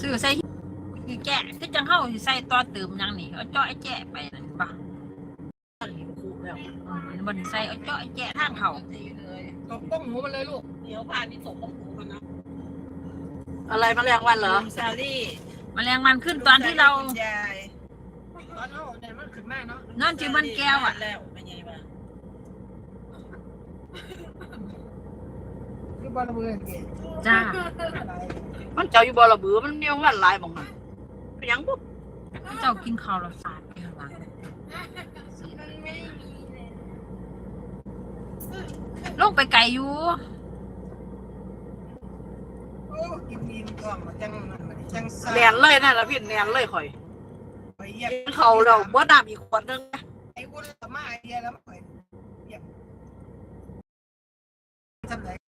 ซื้อใส่คือแกะคือจังเข้าสิใส่ต่อเติมหยังนี่เอาเจาะไอ้แจะไปนั่นบ่คูแล้วอืมมันใส่เอาเจาะไอ้แจะทางเขาตกป้องหมูมาเลยลูกเดี๋ยวผ่านนี่ตกของหมูกันนะอะไรมาแรงวันเหรอซาลี่แมลงมันขึ้นตอนที่เราคุณยายตอนเอาเนี่ยมันขึ้นมาเนาะนอนที่มันแก้วอะ แล้วเป็นไงบ้าง คือ บอลเมืองเก่งจ้า มันเจ้าอยู่บ่ระเบือมันมีวันหลายหมองหันเป็นหยังบุเจ้ากินข้าวเราสาดไปข้างหลังลงไปไกลอยู่ โอ้กินดีมันก็มาจังมันมาจังแนนเลยนั่นละพี่แนนเลยข่อยไปเยี่ยมเขาเราบ่น้ำอีกขวดนึงไอ้บุญมาไอเดียแล้วไปเยี่ยมทำไห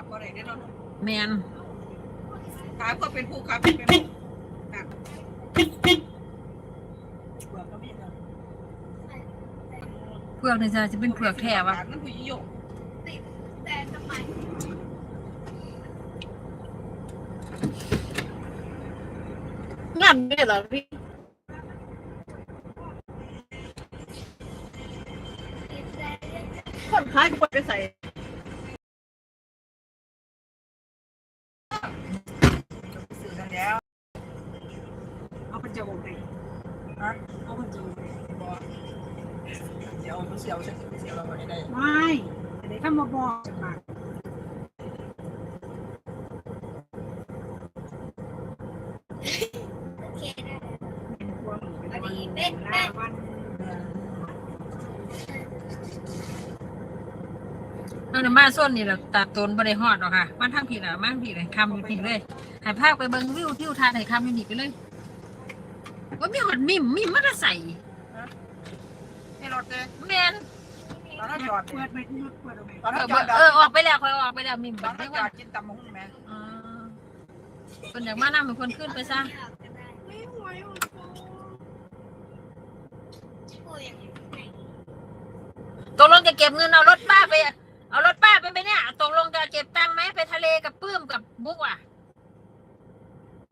แบบอะได้เนาะแมนขาก็เป็นผู้ขาเป็นผู้เปลือกก็มีนะเผือกนี่จะจะเป็นเผือกแท้วะนั่นผู้หยกงานนี่เหรอพี่ เอาเป็นจะโอเคฮะเอาเป็นจะโอเคเดี๋ยวเสียวฉันเสียวเราไม่ได้ไม่เดี๋ยวถ้ามาบอกจะมาโอเคได้เป็นพวงเป็นวันเป็นวันนั่นนะมาส้นนี่แหละตัดตนบริหอดหรอกค่ะมาทางผีละมาทางผีเลยคำอยู่ผีเลยใหายภาคไปเบิ้งวิวทิวทัศน์ให้คำอยู่นี่ไปเลย ว่ามีหอดมิมมิมมันจะใส่นี่รถเลยแมนตอนนั้นจอดเปิดไปที่เปิดตรงไหนตอนเอนั้อนจอดเออออกไปแล้วคอยออกไปแล้วมิมตแบอนบนั้ไม่นจว่าอดกินตำมะฮุ่งแม่อ่าคนอยากมานั่งเป็นคนขึ้นไปซะไม่ไหวโอ้ยอย่างนี้ไหนตกลงจะเก็บเงินเอารถป้าไป เอารถป้าไปไปเนี่ยตกลงจะเก็บตังค์ไหมไปทะเลกับปื้มกับบุ๊กอะ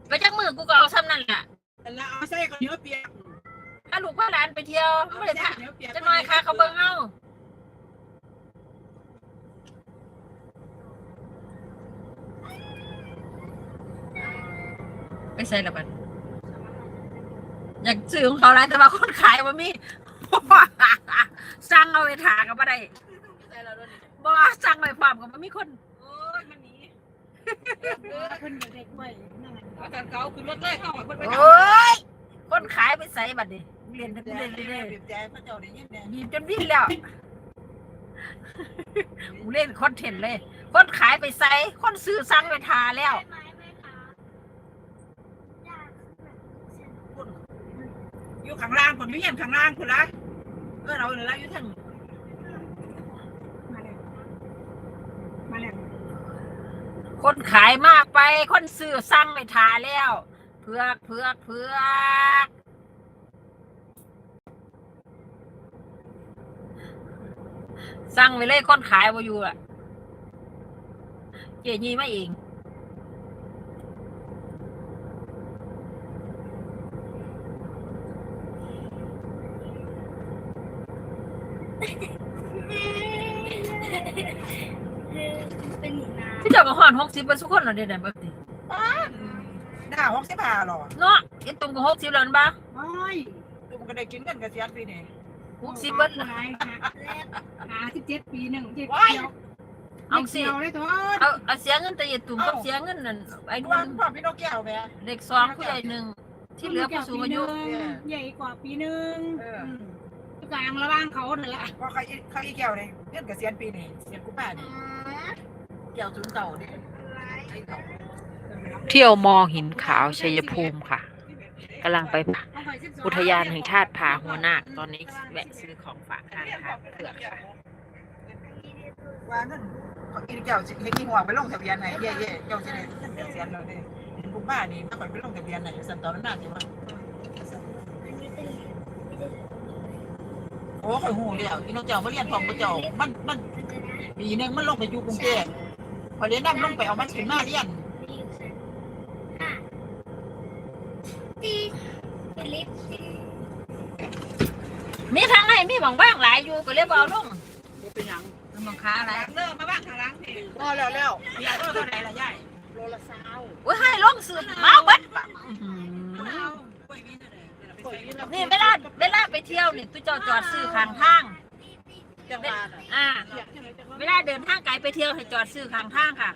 ไปจักมือกูก็เอาซ้ำนั่นแหละแล้วเอาใส่กับเนื้อเปียกถ้าลูกพ่อหลานไปเที่ยวไม่ได้ท่าจะน้อยค่ะเขาเบิ่งเอาไปใส่ละบัดอยากซื้อของเขาหลายแต่ว่าคนขายว่ามีสั่งเอาไปถากับอะไรใส่แล้วด้วยนี่บ่สั่งไปพร้อมกับมันมีคนโอ้ยมันหนีเพิ่นเด็กด้วย นั่นเอาแต่เขาคือรถเลยเข้าไปไปโอ้ยคนขายไปใส่บัดนี้เรียนเรีเรียยนนเรีเรียยนนเรียนใจพระเจ้าได้ยินแน่ยินจนวิ่นแล้วกูเล่นคอนเทนต์เลย คนขายไปใส่คนซื้อสั่งไปทาแล้วไม้ไหมคะยากอยู่ข้างล่างคนอยู่เห็นข้างล่างคุณละเออเราเลยละอยู่ทาง มาแล้วมาแล้ว คนขายมากไป คนซื้อสั่งไปทาแล้วเพือกเพือกเพือกสั่งไปเลยคนขายมาอยู่อะ เจยี่มาเอง เป็นหนูนา ที่เจ้าก็หอนหก สิบเป็นสุกคนเหรอเดี๋ยวนี้แบบนี้หน้าหกสิบห้าหรอเนาะไอ้ตรงกับหกสิบแล้วนั่นบ้าโอ้ยคือมันก็ได้กินกันกระเสียปีนี่หกสิบเบิดหลายค่ะหาสิบเจ็ดปีหนึ่งที่ว้ายเดียวเอาสิเดียวเลยตัวเอาเอาเสียเงินแต่อย่าตุ่มกับเสียเงินนั่นไอ้ว่านู่นพ่อพี่นกแก้วแม่เด็กสองผู้ใหญ่หนึ่งที่เหลือผู้สูงอายุใหญ่กว่าปีหนึ่งเออกลางระหว่างเขาเนี่ยแหละว่าเขาเขาอีแก้วเนี่ยเงินกระเสียปีนี่เสียกูป้านี่แก้วจุนเก่าเนี่ยไอ้ เที่ยวมอหินขาวชัยภูมิค่ะกำลังไปอุทยานแห่งชาติผาหัวนาคตอนนี้แวะซื้อของฝากทานค่ะเผือกค่ะว่าเงินเขาอีแก้วสิให้กินหัวไปลงทะเบียนไหนเย่เย่แก้วจะได้เงินกระเสียนเราเนี่ยกูป้านี่มาคอยไปลงทะเบียนไหนสันตอนนั้นน่าจะว่าโอ้คอยหูเดียวพี่น้องเจ้ามาเรียนของพระเจ้ามันมันปีนึงมันลงไปอยู่กรุงเทพ พอเรียนนั่งลงไปเอามันขึ้นมาเรียนตีเป็นลิฟต์มีทางไหนมีบางบ้างหลายอยู่ก็เลยบเอาลงเป็นยังมันบังค้าอะไรเริ่มมาบ้างทางล้างเพลงพอแล้วแล้วยายเท่าไหร่ละยายโลละสาวโอ้ยให้ลงสืบมาเบัดอื้อหือนี่เวลาเวลาไปเที่ยวนี่ตุ้เจ้าจอดซื้อข้างทาง จังหวัดอ่า เวลาเดินทางไกลไปเที่ยวให้จอดซื้อข้างทางค่ะ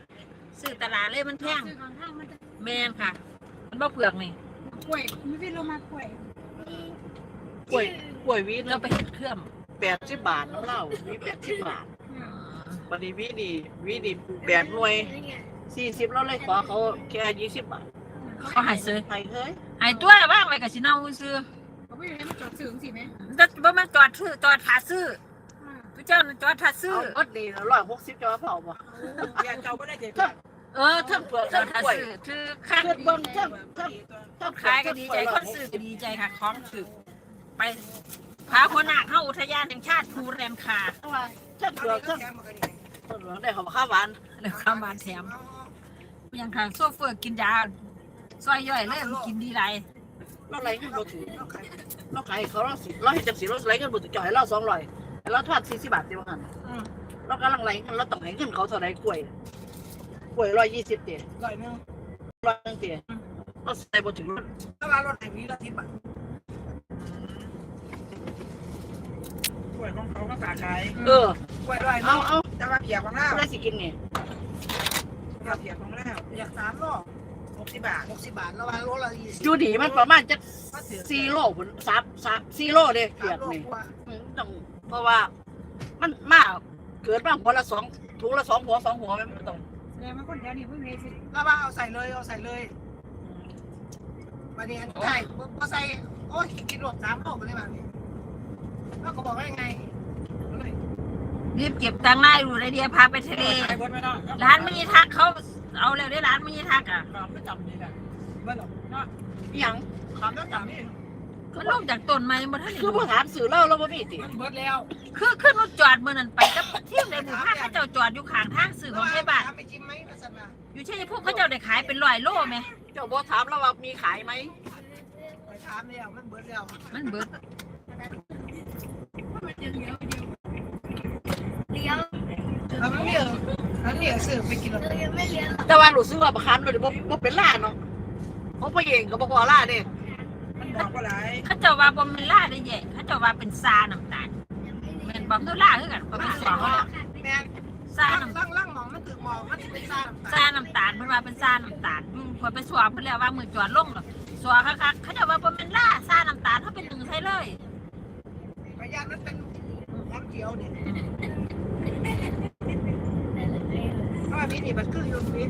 ซื้อตลาดเลยมันแพงซื้อของข้างมันจะแมนค่ะ มันบ่เปลือกนี่กล้วยไม่เป็นโลมากล้วยกล้วยกล้วยวีเรานะไปเห็ดเครื่องแปดสิบบาทน้ำเหล้าวีแปดสิบบาทวันนี้วีนี่วีนี่แปดหน่วยสี่สิบแล้วเลยขอเขาแค่ยี่สิบบาทเขาใหายซื้อใครเฮ้ยใหายตัวว่างไว้กับสิเนาซื้อเขาไม่ได้ให้มันจอดซื้อสิไหมแต่ว่ามันจอดซื้อจอดหาซื้อ ผู้เจ้าน่ะจอดทัดซื้อ เอารถดีร้อยหกสิบจะมาเผาบ่เบียร์เก่าไม่ได้เจ็บเออเทั้งเปลือกเทั้งทัดซื้อคือคักเกิดเบิ่งเทิงเทิงต้นขายก็ดีใจคนซื้อก็ดีใจค่ะของถือไปพาหัวหน้าเข้าอุทยานแห่งชาติภูแรมคาเทิงเปลือกเทิงต้นเหลืองได้ของข้าวหวานแล้วข้ามบานแถมอย่างทางโซเฟอร์กินยาซอยย่อยเลยมันกินดีไรเราไหลเงินเราถือเราขายเขาเราสิเราเห็นจังสีเราไหลเงินบุตรจ่อยเราสองร้อย เราทอดสี่สิบบาทเดียวกันเรากำลังไหลเงินเราต้องไหลเงินเขาเท่าไรกล้วยกล้วยร้อยยี่สิบเตี๋ยร้อยนึงร้อยนึงเตี๋ยเราใส่บนถึงรถถ้ามารถไหนมีรถทิพย์อะกล้วยของเขาก็ฝากขายเออกล้วยร้อยเอาเนาะเอาจะมาเพียของเราได้สิกินไงเราเพียของเราอยากสามโลหกสิบบาทหกสิบบาทระหว่างโลละยี่สิบอยู่ดีมันประมาณจะสี่โลผลสามสามสี่โลเด้เปียกนี่อืมต้อง เพราะว่ามันมากเกิดมาหัวละสองถุงละสองหัวสองหัวมันไม่ต้องเลยมันคนแถวนี้เพิ่งเลยสิแล้วว่าเอาใส่เลยเอาใส่เลยประเด็นใช่พอใส่โอ้ยกินรวมสามโลไปเลยแบบนี้แล้วก็บอกว่ายังไงรีบเก็บตังค์ได้ดูเลยเดียวพาไปทะเลใส่บนไม่ต้องร้านมินิทักเขาเอาแล้วได้ร้านมินิทักอะขามไม่จำนี่แหละเมื่อหรอกเนาะอหย่างขามแล้วจำนี่ ก็ลงจากต้นไม้มาท่านคือผู้ถามสื่อเล่าแล้วว่ามีติมันเบิดแล้วคือขึ้นรถจอดเมื่อนั้นไปกับเที่ยวในหมู่บ้านเขาเจ้าจอดอยู่ข้างทางสื่อของไทยบ้านไปจิ้มไหมลักษณะอยู่เช่นพวกเขาเจ้าได้ขายเป็นร้อยโลไหมเจ้าบอถามแล้วว่ามีขายไหมไปถามแล้วมันเบิดแล้วมันเบิดเลี้ยวแล้วมันเหลือมันเหลือซื้อไปกินเรายังไม่เลี้ยวแต่ว่าหนูซื้อว่าประคันเลยบ่บ่เป็นล่าเนาะเพราะพ่อเองก็บ่พอล่าเด้ มันบอกว่าไรเขาเจ้าว่าบ่แม่นล่าได้แย่เขาเจ้าว่าเป็นซาน้ำตาลแม่นบ่คือล่าคือกันบ่เป็นสองแล้วแม่ซาล่างน้ำล่างล่างหมองมันตึกหมองมันเป็นซ่าซาน้ำตาลเพิ่นว่าเป็นซาน้ำตาลอืมพอไปสวมเพิ่นแล้วว่ามือจอดลงแล้วสวคักๆเขาเจ้าว่าบ่แม่นล่าซาน้ำตาลเขาเป็นหนึ่งใส่เลยพยานมันเป็นน้ำเขียวเนี่ยเพราะว่าพี่นี่มันคือยูนิ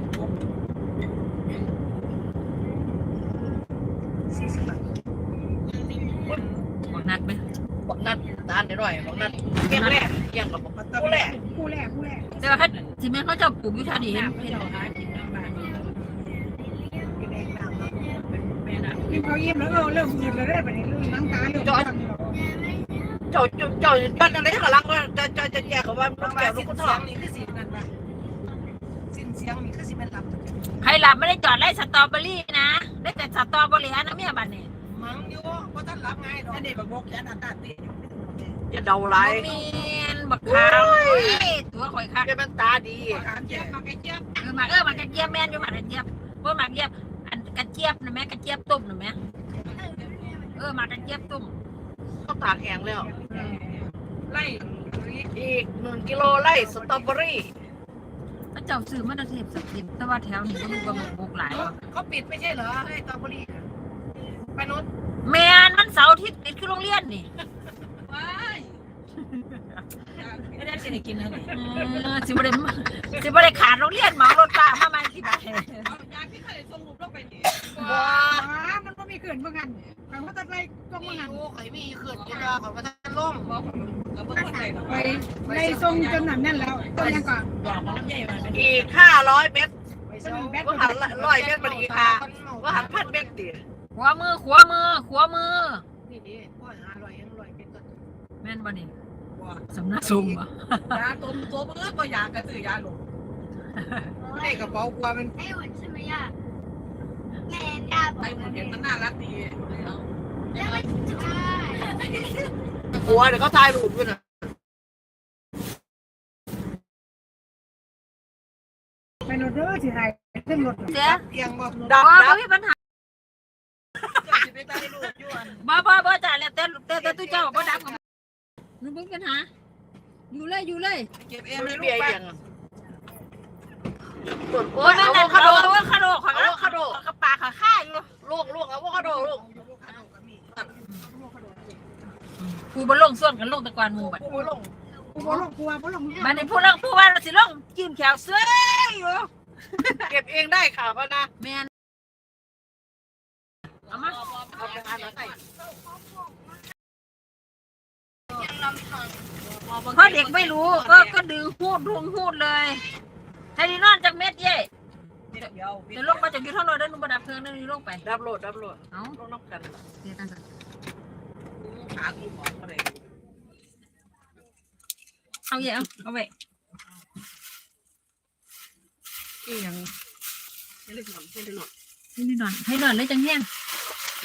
หน่อยบอกนัดเกี้ยงแรกเกี้ยงกับบอกมันผู้แรกคู่แรกคู่แรกแต่ว่าเขาสิแม่เขาจ้าปลูกยู่แถวนี้เห็นไม่ดอกนะกินน้ำบานนี่เขาเยี่ยมแล้วเออเริ่มยืนแล้วได้แบบนี้เริ่มนั่งตาเริ่มเจ้าเจ้าเจ้าบ้านอะไรก็รักว่าจะจะจะแยกกับว่าน้ำแก้วลูกคุณทองนี่คือสินั่นนะสิ้นเสียงนี่คือสิเป็นลำใครหลับไม่ได้จอดไล่สตรอเบอรี่นะได้แต่สตรอเบอรี่นะเมียบัดนี้มังอยู่เพราะท่านรับไงดอกนี่บักบกยันอันตาตี อย่าเดาไรบ่แม่นบักขาวเอ้ยตัวข่อยคักแกมันตาดีขามเจี๊ยบมาไอ้เจี๊ยบเออหมักเออหมักกระเจี๊ยบแม่นอยู่หมักกระเจี๊ยบว่าหมักเจี๊ยบอันกระเจี๊ยบนะแม่กระเจี๊ยบต้มนะแม่เออหมักกระเจี๊ยบต้มเขาตากแห้งแล้วไล่อีกหนึ่งกิโลไล่สตรอเบอรี่พระเจ้าซื้อมาตะเทียบสักกินแต่ว่าแถวนี้ก็มีปลาหมึกบุกหลายว่ะเขาปิดไม่ใช่เหรอให้ตอบุรีไปนู้นแม่นมันเสาร์อาทิตย์ติดคือโรงเรียนนี่ ไม่ได้สิได้กินอะไรเออสิบ่ได้สิบ่ได้ขาดโรงเรียนหมารถป้ามาใหม่ที่บ้านยาพี่เคยส่งรูปลงไปนี่ว้ามันก็มีเกินเมื่อกันมันก็ตัดไรก็เมื่อกันโอ้ข่อยมีขึ้นกินยาของประธานล่มไปในทรงจนหนั่นนั่นแล้วต้นยังก่อนอีกห้าร้อยเมตรไปเซลว่าหันร้อยเมตรมันอีกค่ะว่าหันพันเมตรตีขวามือขวามือขวามือนี่ดิพ่อหาลอยยังลอยเป็นต้นแม่นบ่เนี่ว่า สำนักทรงบ่ยาต้มตัวเพื่อก็ยากระตือยาหลงไอ้กระเป๋ากลัวมันไอ้หวนใช่ไหมอะแม่กาบอไอ้กหมดเห็นมันน่ารักดีแล้วมันใช่หัวเดี๋ยวเขาถ่ายรูปด้วยนะไปรถเด้อสิไทยขึ้นรถเสียเอียงบ่ดับบ่ดับ่บมีปัญหาจะไปถ่ายรูปอยู่อันบ่บ่บ่จ้าแล้วแต่แต่แต่ตู้เจ้าบ่ดับกับ หนูบ่มีปัญหา อยู่เลยอยู่เลยเก็บเองมันเลยลูเบียกร์ไปยังส่วนโอ้โอ้ยยนั่อะนโวนั่นคาโดอะโวคาโดขอยอะโวคาโดกระปาขาค่าอยู่ลูกลูกอะโวคาโดลูกกูบ่ลงส่วนกันลงแตะกอนหมู่บัดกูลงกูบ่ลงกูว่าบ่ลงบัดนี้ผู้ลงผู้ว่าสิลงจิ้มแขวเสื้ออยู่เก็บเองได้ค่ะพ่อนะแม่นเอามาเอาไปทานแล้วใส่ยังลำพัง เพราะเด็กไม่รู้ก็ก็ดึงหูดดึงหูดเลยไทยดีนอนจากเม็ดเย่เดี๋ยวเดี๋ยวเดี๋ยวลงมาจากยูท่าลอยได้นุ่มประดับเพลิงนั่นนี่ลงไปดับโหลดดับโหลดเอ้าต้องนอกกันเดี๋ยวกันก่อนขากูหมอนอะไรเอาเย่เอาเอาไปอีหยังให้เล็กหน่อยให้เล็กหน่อยให้นอนให้นอนเลยจังแห้ง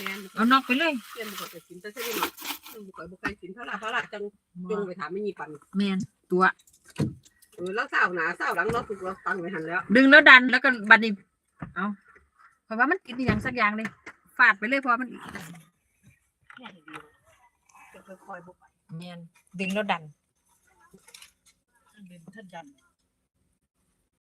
แม่นเอานอกไปเลยเตรียมบุกไปกินแต่เส้นหน่อย บุกไปบุกไปกินพระราพระราจังจงไปถามไม่มีปันแมนตัว เออแล้วสาวหนาสาวหลังเราถูกเราตังไว้หันแล้ว ดึงแล้วดันแล้วก็บัดนี้เอาเพราะว่ามันกินอย่างสักอย่างเลยฟาดไปเลยเพราะมันจะค่อยๆบุกไปแมนดึงแล้วดันท่านเป็นท่านดัน